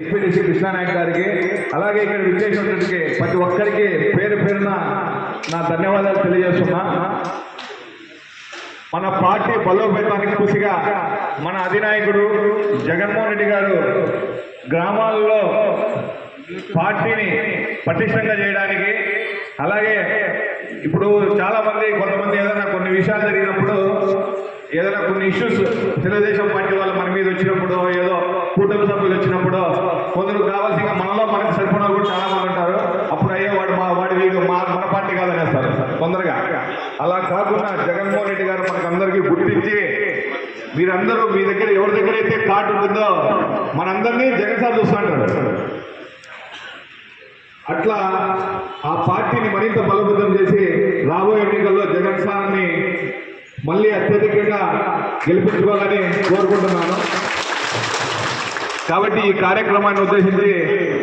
SPDC Krishna Nayak గారికి అలాగే ఇక్కడ విచ్చేసినటువంటి ప్రతి ఒక్కరికి పేరు పేరున నా ధన్యవాదాలు తెలియజేస్తున్నా. మన పార్టీ బలోపేతానికి కృషిగా మన అధినాయకుడు జగన్మోహన్ రెడ్డి గారు గ్రామాల్లో పార్టీని పటిష్టంగా చేయడానికి అలాగే ఇప్పుడు చాలామంది కొంతమంది ఏదైనా కొన్ని విషయాలు జరిగినప్పుడు ఏదైనా కొన్ని ఇష్యూస్ తెలుగుదేశం పార్టీ వాళ్ళు మన మీద వచ్చినప్పుడు ఏదో కూటమి సభ్యులు వచ్చినప్పుడు కొందరు కావాల్సిన మనలో మనకు సరిపడిన కూడా చాలా మంది ఉంటారు. అప్పుడు అయ్యే వాడు మా వాడి వీడు మా మన పార్టీ కాదనేస్తారు తొందరగా. అలా కాకుండా జగన్మోహన్ రెడ్డి గారు మనకు అందరికీ గుర్తించి మీరందరూ మీ దగ్గర ఎవరి దగ్గర అయితే కార్డు ఉంటుందో మనందరినీ జగన్ సార్ చూస్తుంటారు అట్లా ఆ పార్టీని మరింత బలోపేతం చేసి రాబోయే ఎన్నికల్లో జగన్ సార్ని మళ్ళీ అత్యధికంగా గెలిపించుకోవాలని కోరుకుంటున్నాను. కాబట్టి ఈ కార్యక్రమాన్ని ఉద్దేశించి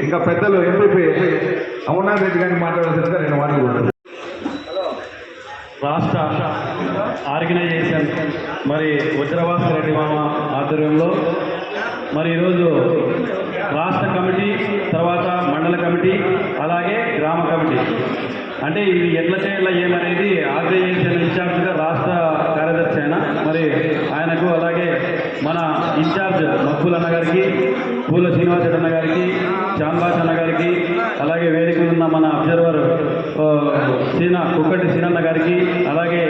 ఇంకా పెద్దలు ఎంపీపీ అమర్నాథ్ రెడ్డి గారిని మాట్లాడాల్సిందిగా నేను మాట్లాడుకుంటున్నాను రాష్ట్ర ఆర్గనైజేషన్ మరి వజ్రవాస రెడ్డి మామ ఆధ్వర్యంలో మరి ఈరోజు రాష్ట్ర కమిటీ తర్వాత మండల కమిటీ అలాగే గ్రామ కమిటీ. అంటే ఇది ఎట్లా చేయాలా ఏమనేది ఆర్గనైజేషన్ ఇన్ఛార్జ్గా రాష్ట్ర కార్యదర్శి అయినా మరి ఆయనకు అలాగే మన ఇన్ఛార్జ్ మక్కుల్ అన్న గారికి పూల శ్రీనివాస అన్న గారికి చాంబాస్ అన్న గారికి అలాగే వేదికలు ఉన్న మన అబ్జర్వర్ ఆ, సీన కుక్కటి సీనన్న గారికి అలాగే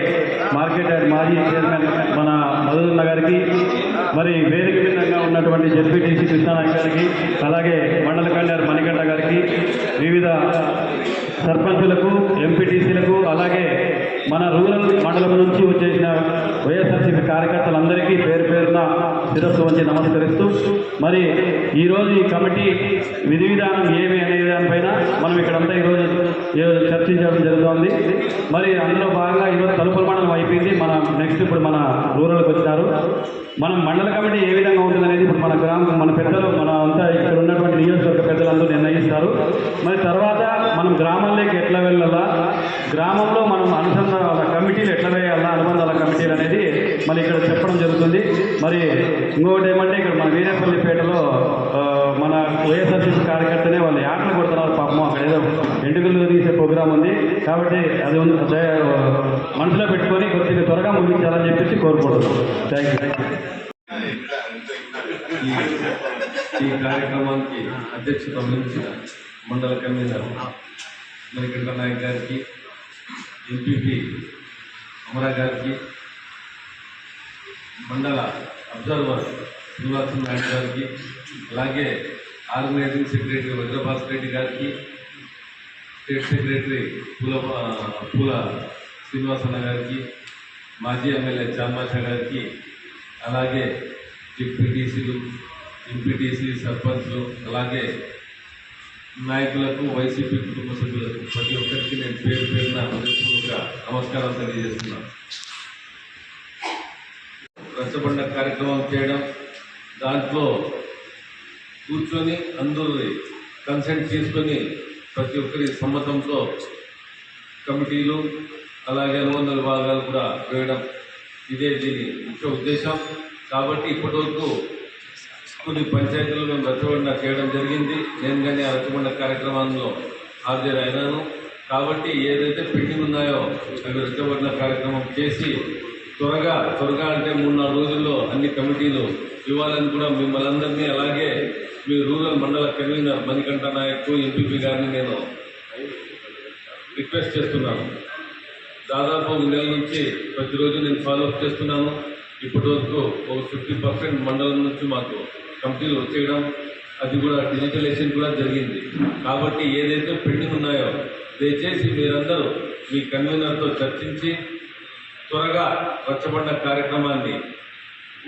మార్కెట్ మాజీ చైర్మన్ మన మధురన్న గారికి మరి వేదిక విధంగా ఉన్నటువంటి జెడ్పీటీసీ కృష్ణానాయక్ గారికి అలాగే మండల కళ్యాణ్ మణికంఠ గారికి వివిధ సర్పంచులకు ఎంపీటీసీలకు అలాగే మన రూరల్ మండలం నుంచి వచ్చేసిన వైఎస్ఆర్సీపీ కార్యకర్తలందరికీ పేరు పేరున శిరస్సు వంచి నమస్కరిస్తూ మరి ఈరోజు ఈ కమిటీ విధి విధానం ఏమి అనే దానిపైన మనం ఇక్కడంతా ఈరోజు ఏ- చర్చించడం జరుగుతోంది. మరి అందులో భాగంగా ఈరోజు తలుపుల మండలం అయిపోయింది. మన నెక్స్ట్ ఇప్పుడు మన రూరల్కి వచ్చినారు మనం మండల కమిటీ ఏ విధంగా ఉంటుందనేది ఇప్పుడు మన గ్రామం మన పెద్దలు మన అంతా ఇక్కడ ఉన్నటువంటి నియోజకవర్గ పెద్దలందరూ నిర్ణయిస్తారు. మరి తర్వాత మనం గ్రామంలోకి ఎట్లా వెళ్ళాలా? గ్రామంలో మనం అనుసంధానం కమిటీలు ఎట్లా వేయాలా అనుబంధాల కమిటీలు అనేది మరి ఇక్కడ చెప్పడం జరుగుతుంది. మరి ఇంకొకటి ఏమంటే ఇక్కడ మన వీరేపల్లిపేటలో మన వైఎస్ఆర్సీపీ కార్యకర్తనే వాళ్ళు యాట్లు కొడుతున్నారు పాపం. అక్కడ ఏదో ఎంటుకలు తీసే ప్రోగ్రామ్ ఉంది. కాబట్టి అది మనసులో పెట్టుకొని కొద్దిగా త్వరగా ముగించాలని చెప్పేసి కోరుకుంటున్నాం. థ్యాంక్ యూ థ్యాంక్ యూ ఈ కార్యక్రమానికి అధ్యక్షత వహించిన మండల కన్వీనర్ మణికంఠ నాయక్ గారికి ఎంపీపీ అమరా గారికి మండల అబ్జర్వర్ శ్రీనివాసన్ నాయుడు గారికి అలాగే ఆర్గనైజింగ్ సెక్రటరీ వజ్రభాస్ రెడ్డి గారికి స్టేట్ సెక్రటరీ పూల పూల శ్రీనివాసన్న గారికి మాజీ ఎమ్మెల్యే చామాషా గారికి అలాగే డిప్యూటీసీలు ఎంపీటీసీ సర్పంచ్లు అలాగే నాయకులకు వైసీపీ కుటుంబ సభ్యులకు ప్రతి ఒక్కరికి నేను పేరు పేరున హృదయపూర్వక నమస్కారం తెలియజేస్తున్నాం. రచ్చబండ కార్యక్రమం చేయడం దాంట్లో కూర్చొని అందరి కన్సెంట్ తీసుకొని ప్రతి ఒక్కరి సమ్మతంతో కమిటీలు అలాగే అనుబంధ భాగాలు కూడా వేయడం ఇదే దీని ముఖ్య ఉద్దేశం. కాబట్టి ఇప్పటివరకు కొన్ని పంచాయతీలు మేము రచ్చబండ చేయడం జరిగింది. నేను కానీ ఆ రచ్చబండ కార్యక్రమంలో హాజరైనాను. కాబట్టి ఏదైతే పెండింగ్ ఉన్నాయో అవి ఇష్టపడిన కార్యక్రమం చేసి త్వరగా త్వరగా అంటే మూడు నాలుగు రోజుల్లో అన్ని కమిటీలు ఇవ్వాలని కూడా మిమ్మల్ని అందరినీ అలాగే మీ రూరల్ మండల కన్వీనర్ మణికంఠ నాయక్ ఎంపీపీ గారిని నేను రిక్వెస్ట్ చేస్తున్నాను. దాదాపు ఒక నెల నుంచి ప్రతిరోజు నేను ఫాలోఅప్ చేస్తున్నాను. ఇప్పటి వరకు ఒక ఫిఫ్టీ పర్సెంట్ మండలం నుంచి మాకు కంపెనీలు వచ్చేయడం అది కూడా డిజిటలైజేషన్ కూడా జరిగింది. కాబట్టి ఏదైతే పెండింగ్ ఉన్నాయో దయచేసి మీరందరూ మీ కన్వీనర్తో చర్చించి త్వరగా రచ్చబండ కార్యక్రమాన్ని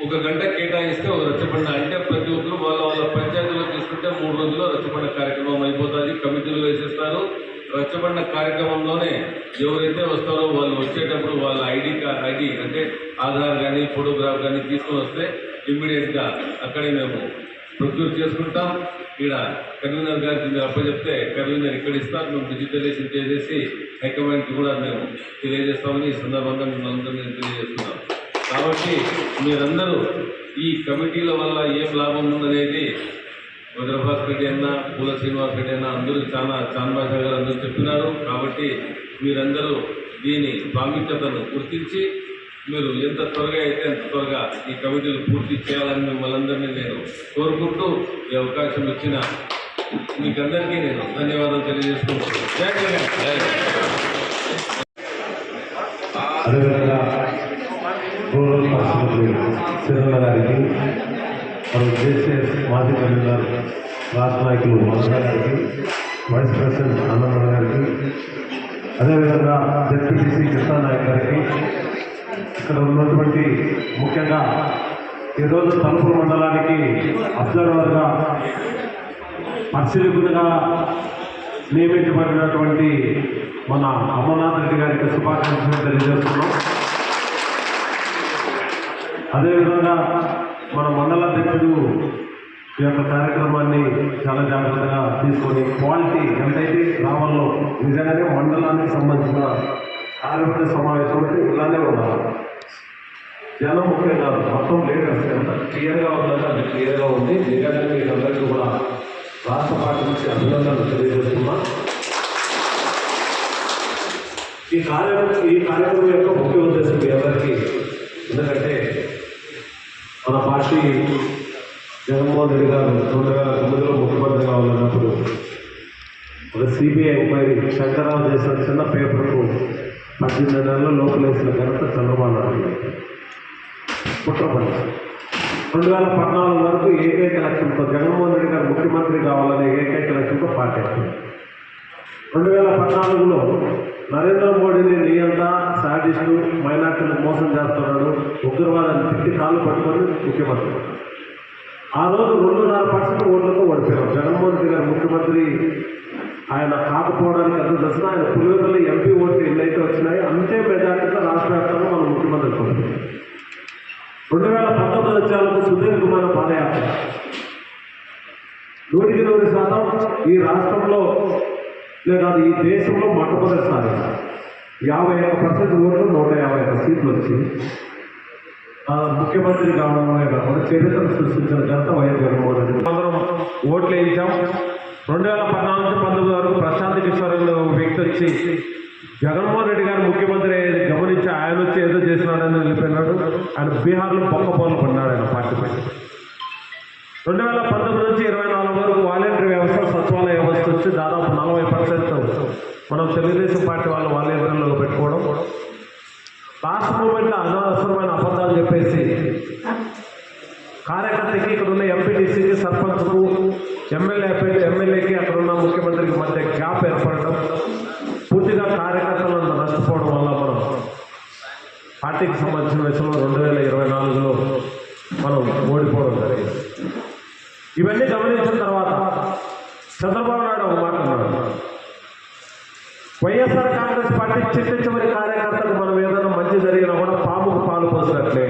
ఒక గంట కేటాయిస్తే ఒక రచ్చబండ అంటే ప్రతి ఒక్కరు వాళ్ళ వాళ్ళ పంచాయతీలో తీసుకుంటే మూడు రోజుల్లో రచ్చబండ కార్యక్రమం అయిపోతుంది కమిటీలు వేసేస్తారు. రచ్చబండ కార్యక్రమంలోనే ఎవరైతే వస్తారో వాళ్ళు వచ్చేటప్పుడు వాళ్ళ ఐడి కార్డ్ ఐడి అంటే ఆధార్ కానీ ఫోటోగ్రాఫ్ కానీ తీసుకొని వస్తే ఇమ్మీడియట్గా అక్కడే మేము ప్రొక్యూర్ చేసుకుంటాం. ఇక్కడ కన్వీనర్ గారికి మీరు అప్పచెప్తే కన్వీనర్ ఇక్కడ ఇస్తారు మేము డిజిటలైజేషన్ చేసేసి హైకమాండ్కి కూడా మేము తెలియజేస్తామని ఈ సందర్భంగా మిమ్మల్ని అందరినీ తెలియజేస్తున్నాం. కాబట్టి మీరందరూ ఈ కమిటీల వల్ల ఏం లాభం ఉందనేది వజ్రభాస్ రెడ్డి అన్న పూల శ్రీనివాస్ రెడ్డి అన్న అందరూ చాలా చాన్బాషా గారు అందరూ చెప్పినారు. కాబట్టి మీరందరూ దీని ప్రాముఖ్యతను గుర్తించి మీరు ఎంత త్వరగా అయితే అంత త్వరగా ఈ కమిటీలు పూర్తి చేయాలని మిమ్మల్ని అందరినీ నేను కోరుకుంటూ ఈ అవకాశం ఇచ్చిన మీకందరికీ నేను ధన్యవాదాలు తెలియజేసుకుంటున్నాను. జై జగన్ అదేవిధంగా గారికి మరియు జేసీఎస్ మాజీ కన్వీనర్ రాష్ట్ర నాయకులు మధుర గారికి వైస్ ప్రెసిడెంట్ అన్నమ్మ గారికి అదేవిధంగా జడ్పీటీసీ కృష్ణానాయక్ గారికి ఇక్కడ ఉన్నటువంటి ముఖ్యంగా ఈరోజు తలుపుల మండలానికి అబ్జర్వర్గా పరిశీలకులుగా నియమించబడినటువంటి మన అమర్నాథ్ రెడ్డి గారికి శుభాకాంక్షలు తెలియజేస్తున్నాం. అదేవిధంగా మన మండల అధ్యక్షుడు ఈ యొక్క కార్యక్రమాన్ని చాలా జాగ్రత్తగా తీసుకొని క్వాలిటీ ఎంతైతే రావాలో నిజంగానే మండలానికి సంబంధించిన కార్యవర్గ సమావేశం ఇలానే ఉండాలి. జనం ఒకటే కాదు మొత్తం లీడర్స్ ఎంత క్లియర్గా ఉందంటే అది క్లియర్గా ఉంది. నిజంగా మీకు అందరికీ కూడా రాష్ట్ర పార్టీ నుంచి అభినందనలు తెలియజేస్తున్నా. ఈ కార్యక్రమం ఈ కార్యక్రమం యొక్క ముఖ్య ఉద్దేశం మీ అందరికీ ఎందుకంటే మన పార్టీ జగన్మోహన్ రెడ్డి గారు రెండు వేల తొమ్మిదిలో ముఖ్యమంత్రిగా ఉన్నప్పుడు ఒక సిబిఐ ఎంక్వైరీ శంకరావు చేసిన చిన్న పేపర్కు పద్దెనిమిది నెలల లోపలేసిన ఘనత చంద్రబాబు నాయుడు గారు. రెండు వేల పద్నాలుగు వరకు ఏకైక లక్ష్యంతో జగన్మోహన్ రెడ్డి గారు ముఖ్యమంత్రి కావాలనే ఏకైక లక్ష్యంతో పార్టీ రెండు వేల పద్నాలుగులో నరేంద్ర మోడీని నియంత సాడిస్టు మైనార్టీలు మోసం చేస్తున్నాడు ఉగ్రవాదాన్ని తిట్టి కాళ్ళు పట్టుకొని ముఖ్యమంత్రి. ఆ రోజు రెండున్నర పర్సెంట్ ఓట్లతో ఓడిపోయారు. జగన్మోహన్ రెడ్డి గారు ముఖ్యమంత్రి ఆయన కాకపోవడానికి ఎంత దశన ఆయన పులివెందులు ఎంపీ ఓట్లు ఎన్నైతే వచ్చినాయో అంతే మెజార్టీతో రాష్ట్ర వ్యాప్తంగా మనం ముఖ్యమంత్రి పొందాం రెండు వేల పంతొమ్మిది వచ్చేందుకు కుమార్ పాదయాత్ర. నూటికి నూరు శాతం ఈ రాష్ట్రంలో లేదా ఈ దేశంలో మొట్టమొదటిసారి. యాభై ఒక్క పర్సెంట్ ఓట్లు నూట యాభై ఒక్క సీట్లు వచ్చి ముఖ్యమంత్రి కావడమే కాకుండా చరిత్రను సృష్టించిన ఘనత వైఎస్ జగన్మోహన్ రెడ్డి. అందరం ఓట్లు వేయించాం. రెండు వేల పద్నాలుగు నుంచి పంతొమ్మిది వరకు ప్రశాంత్ కిషోర్ వ్యక్తి వచ్చి జగన్మోహన్ రెడ్డి గారు ముఖ్యమంత్రి గమనించి ఆయన వచ్చి ఏదో చేసినాడని వెళ్ళిపోయినాడు ఆయన బీహార్లో బొక్క పనులు పడినాడు ఆయన పార్టీ పై రెండు వేల పంతొమ్మిది నుంచి ఇరవై నాలుగు వరకు వాలంటరీ వ్యవస్థ సచివాలయ వ్యవస్థ వచ్చి దాదాపు నలభై పర్సెంట్ మనం తెలుగుదేశం పార్టీ వాళ్ళు వాలంటీర్లో పెట్టుకోవడం. లాస్ట్ మూమెంట్లో అనవసరమైన అబద్ధాలు చెప్పేసి కార్యకర్తకి ఇక్కడ ఉన్న ఎంపీటీసీకి సర్పంచ్కు ఎమ్మెల్యే ఎమ్మెల్యేకి అక్కడ ఉన్న ముఖ్యమంత్రికి మధ్య గ్యాప్ ఏర్పడడం. పూర్తిగా కార్యకర్తలను నష్టపోవడం వల్ల మనం పార్టీకి సంబంధించిన విషయంలో రెండు వేల ఇరవై నాలుగులో మనం ఓడిపోవడం జరిగింది. ఇవన్నీ గమనించిన తర్వాత చంద్రబాబు నాయుడు ఒక మాట అన్నాడు. వైఎస్ఆర్ కాంగ్రెస్ పార్టీ చిట్ట చివరి కార్యకర్తకు మనం ఏదైనా మంచి జరిగినా కూడా పాముకు పాలు పోసినట్లే.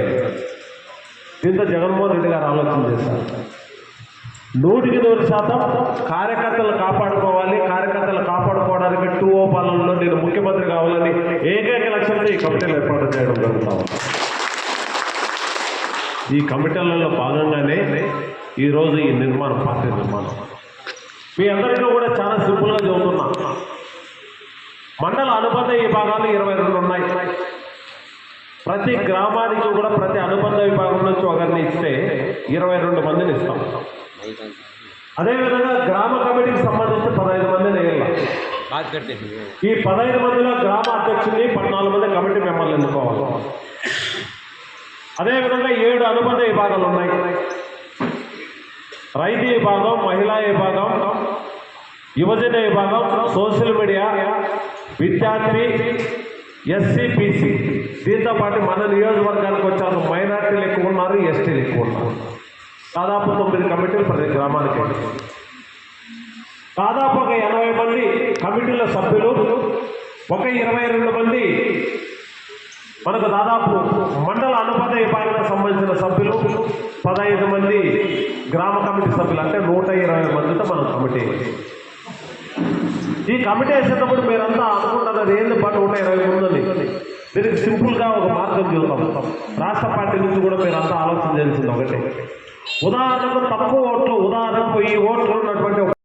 దీంతో జగన్మోహన్ రెడ్డి గారు ఆలోచన చేశారు. నూటికి నూరు శాతం కార్యకర్తలు కాపాడుకోవాలి కార్యకర్తలు మార్కెట్ టూ ఓ పాలనలో నేను ముఖ్యమంత్రి కావాలని ఏకైక లక్ష్యంతో ఈ కమిటీలు ఏర్పాటు చేయడం జరుగుతా ఈ కమిటీలలో భాగంగానే ఈరోజు ఈ నిర్మాణం పార్టీ నిర్మాణం. మీ అందరికీ కూడా చాలా సింపుల్గా చదువుతున్నా మండల అనుబంధ విభాగాలు ఇరవై రెండు ఉన్నాయి. ప్రతి గ్రామానికి కూడా ప్రతి అనుబంధ విభాగం నుంచి ఒకరిని ఇస్తే ఇరవై రెండు మందిని ఇస్తాం. అదేవిధంగా గ్రామ కమిటీకి సంబంధించి పదహైదు మందిని వేయాలి. ఈ పదహైదు మందిలో గ్రామ అధ్యక్షుడిని పద్నాలుగు మంది కమిటీ మెంబర్లు ఎన్నుకోవాలి. అదేవిధంగా ఏడు అనుబంధ విభాగాలు ఉన్నాయి. రైతు విభాగం మహిళా విభాగం యువజన విభాగం సోషల్ మీడియా విద్యార్థి ఎస్సీపీసీ దీంతో పాటు మన నియోజకవర్గానికి వచ్చారు మైనార్టీలు ఎక్కువ ఉన్నారు ఎస్టీలు ఎక్కువ ఉన్నారు. దాదాపు తొమ్మిది కమిటీలు ప్రతి గ్రామానికి దాదాపు ఒక ఎనభై మంది కమిటీల సభ్యులు ఒక ఇరవై రెండు మంది మనకు దాదాపు మండల అనుబంధ విభాగానికి సంబంధించిన సభ్యులు పదహైదు మంది గ్రామ కమిటీ సభ్యులు అంటే నూట ఇరవై మందితో మనం కమిటీ ఈ కమిటీ వేసేటప్పుడు మీరంతా అనుకుంటారు అది ఏంది పాటు నూట ఇరవై మంది దీనికి సింపుల్గా ఒక మార్గం చూద్దాం. రాష్ట్ర పార్టీ నుంచి కూడా మీరు అంతా ఆలోచన చేయాల్సింది ఒకటే. ఉదాహరణకు తక్కువ ఓట్లు ఉదాహరణకు ఈ ఓట్లు ఉన్నటువంటి